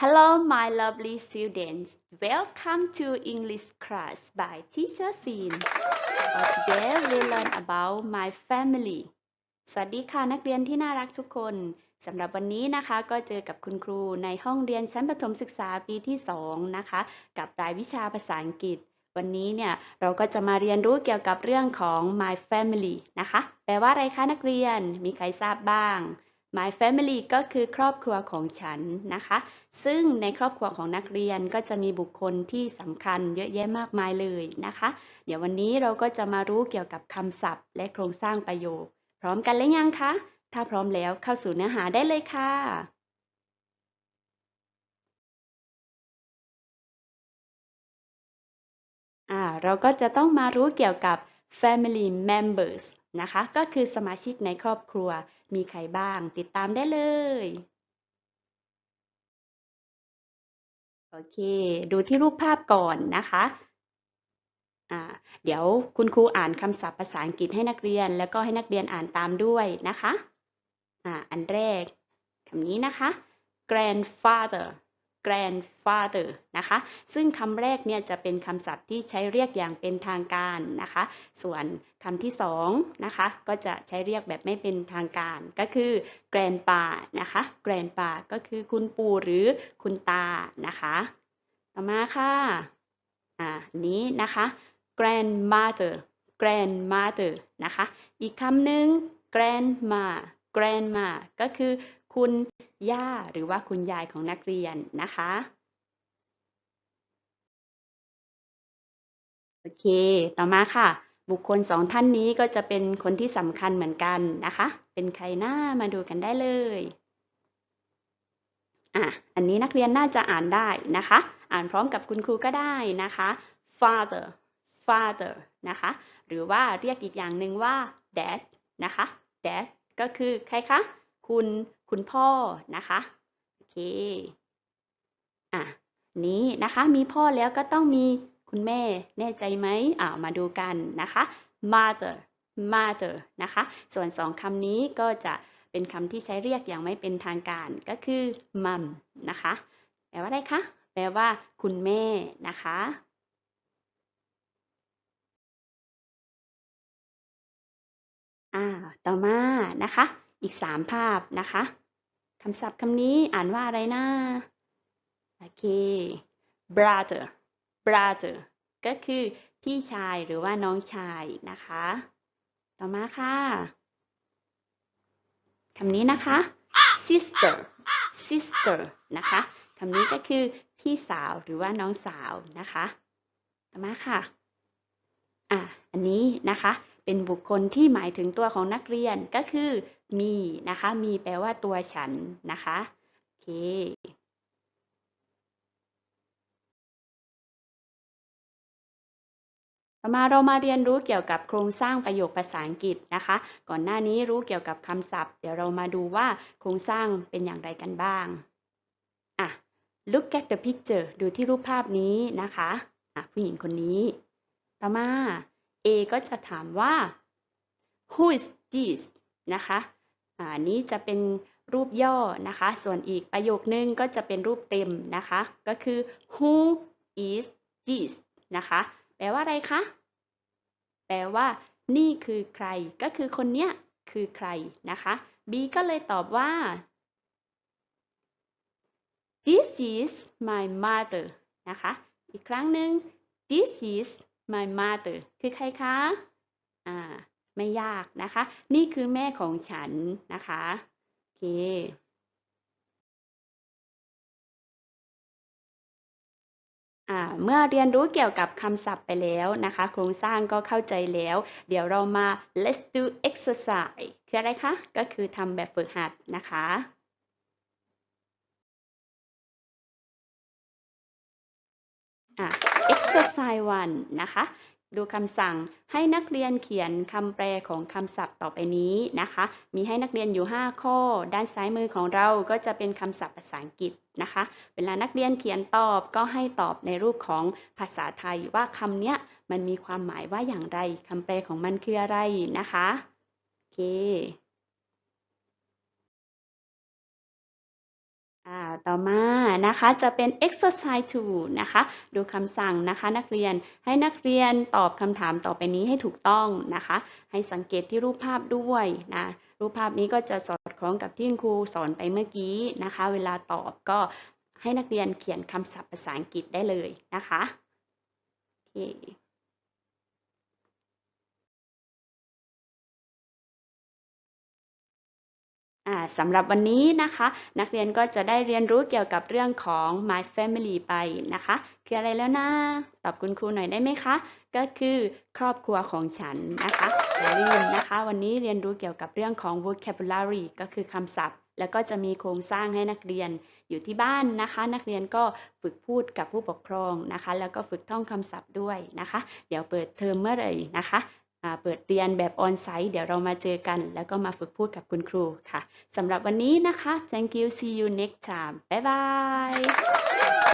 Hello, my lovely students. Welcome to English class by Teacher Sin. Today, we learn about my family. สวัสดีค่ะนักเรียนที่น่ารักทุกคน สำหรับวันนี้นะคะก็เจอกับคุณครูในห้องเรียนชั้นประถมศึกษาปีที่ 2 นะคะ กับรายวิชาภาษาอังกฤษ วันนี้เนี่ยเราก็จะมาเรียนรู้เกี่ยวกับเรื่องของ my family นะคะ แปลว่าอะไรคะนักเรียน มีใครทราบบ้าง My family ก็คือครอบครัวของฉันนะคะ ซึ่งในครอบครัวของนักเรียนก็จะมีบุคคลที่สำคัญเยอะแยะมากมายเลยนะคะ เดี๋ยววันนี้เราก็จะมารู้เกี่ยวกับคำศัพท์ และโครงสร้างประโยค พร้อมกันหรือยังคะ ถ้าพร้อมแล้วเข้าสู่เนื้อหาได้เลยค่ะอ่าเราก็จะต้องมารู้เกี่ยวกับ family members นะคะ ก็คือสมาชิกในครอบครัวมีใครบ้าง ติดตามได้เลย โอเค ดูที่รูปภาพก่อนนะคะเดี๋ยวคุณครูอ่านคำศัพท์ภาษาอังกฤษให้นักเรียน แล้วก็ให้นักเรียนอ่านตามด้วยนะคะออันแรกคำนี้นะคะ grandfather grandfather นะคะ ซึ่งคำแรกเนี่ยจะเป็นคำศัพท์ที่ใช้เรียกอย่างเป็นทางการนะคะ ส่วนคำที่สองนะคะ ก็จะใช้เรียกแบบไม่เป็นทางการ ก็คือ grandpa นะคะ grandpa ก็คือคุณปู่หรือคุณตานะคะ ต่อมาค่ะ อ่า นี้นะคะ grandmother grandmother นะคะ อีกคำหนึ่ง grandma grandma ก็คือ คุณย่าหรือว่าคุณยายของนักเรียนนะคะ โอเค ต่อมาค่ะ บุคคลสองท่านนี้ก็จะเป็นคนที่สำคัญเหมือนกันนะคะ เป็นใครหน้ามาดูกันได้เลยอะอันนี้นักเรียนน่าจะอ่านได้นะคะ อ่านพร้อมกับคุณครูก็ได้นะคะ father father นะคะ หรือว่าเรียกอีกอย่างหนึ่งว่า dad นะคะ dad ก็คือใครคะ คุณคุณพ่อนะคะโอเคอะนี้นะคะมีพ่อแล้วก็ต้องมีคุณแม่แน่ใจไหมอ่ามาดูกันนะคะ mother mother นะคะ ส่วนสองคำนี้ก็จะเป็นคำที่ใช้เรียกอย่างไม่เป็นทางการก็คือ mum นะคะแปลว่าอะไรคะแปลว่าคุณแม่นะคะอ่าต่อมานะคะ อีกสามภาพนะคะคำศัพท์คำนี้อ่านว่าอะไรนะโอเค brother brother ก็คือพี่ชายหรือว่าน้องชายนะคะ ต่อมาค่ะคำนี้นะคะ sister sister นะคะคำนี้ก็คือพี่สาวหรือว่าน้องสาวนะคะ ต่อมาค่ะ อะ อันนี้นะคะ เป็นบุคคลที่หมายถึงตัวของนักเรียนก็คือมีนะคะ มีแปลว่าตัวฉันนะคะโอเคต่อมาเรามาเรียนรู้เกี่ยวกับโครงสร้างประโยคภาษาอังกฤษนะคะ ก่อนหน้านี้รู้เกี่ยวกับคำศัพท์ เดี๋ยวเรามาดูว่าโครงสร้างเป็นอย่างไรกันบ้างอะ look at the picture ดูที่รูปภาพนี้นะคะอะผู้หญิงคนนี้ ต่อมา A ก็จะถามว่า who is this นะคะอ่านี้จะเป็นรูปย่อนะคะ ส่วนอีกประโยคนึงก็จะเป็นรูปเต็มนะคะ ก็คือ who is this นะคะ แปลว่าอะไรคะ แปลว่า นี่คือใคร ก็คือคนเนี้ยคือใครนะคะ B ก็เลยตอบว่า this is my mother นะคะ อีกครั้งหนึ่ง this is my mother คือใครคะ อ่า ไม่ยากนะคะ นี่คือแม่ของฉันนะคะ โอเคอ่าเมื่อเรียนรู้เกี่ยวกับคำศัพท์ไปแล้วนะคะ โครงสร้างก็เข้าใจแล้ว เดี๋ยวเรามา let's do exercise คืออะไรคะ ก็คือทำแบบฝึกหัดนะคะ อะ exercise 1 นะคะ ดูคำสั่งให้นักเรียนเขียนคำแปลของคำศัพท์ต่อไปนี้นะคะ มีให้นักเรียนอยู่ 5 ข้อ ด้านซ้ายมือของเราก็จะเป็นคำศัพท์ภาษาอังกฤษนะคะ เวลานักเรียนเขียนตอบก็ให้ตอบในรูปของภาษาไทยว่าคำเนี้ยมันมีความหมายว่าอย่างไรคำแปลของมันคืออะไรนะคะ โอเค อ่าต่อมานะคะจะเป็น exercise 2นะคะ ดูคำสั่งนะคะนักเรียนให้นักเรียนตอบคำถามต่อไปนี้ให้ถูกต้องนะคะ ให้สังเกตที่รูปภาพด้วยนะรูปภาพนี้ก็จะสอดคล้องกับที่คุณครูสอนไปเมื่อกี้นะคะ เวลาตอบก็ให้นักเรียนเขียนคำศัพท์ภาษาอังกฤษได้เลยนะคะโอเค สำหรับวันนี้นะคะ นักเรียนก็จะได้เรียนรู้เกี่ยวกับเรื่องของ my family ไปนะคะ คืออะไรแล้วนะตอบคุณครูหน่อยได้ไหมคะ ก็คือครอบครัวของฉันนะคะอย่าลืมนะคะ วันนี้เรียนรู้เกี่ยวกับเรื่องของ vocabulary ก็คือคำศัพท์ แล้วก็จะมีโครงสร้างให้นักเรียนอยู่ที่บ้านนะคะ นักเรียนก็ฝึกพูดกับผู้ปกครองนะคะ แล้วก็ฝึกท่องคำศัพท์ด้วยนะคะ เดี๋ยวเปิดเทอมเมื่อไหร่นะคะ เปิดเรียนแบบออนไซต์เดี๋ยวเรามาเจอกัน แล้วก็มาฝึกพูดกับคุณครูค่ะสำหรับวันนี้นะคะ thank you see you next time บ๊ายบาย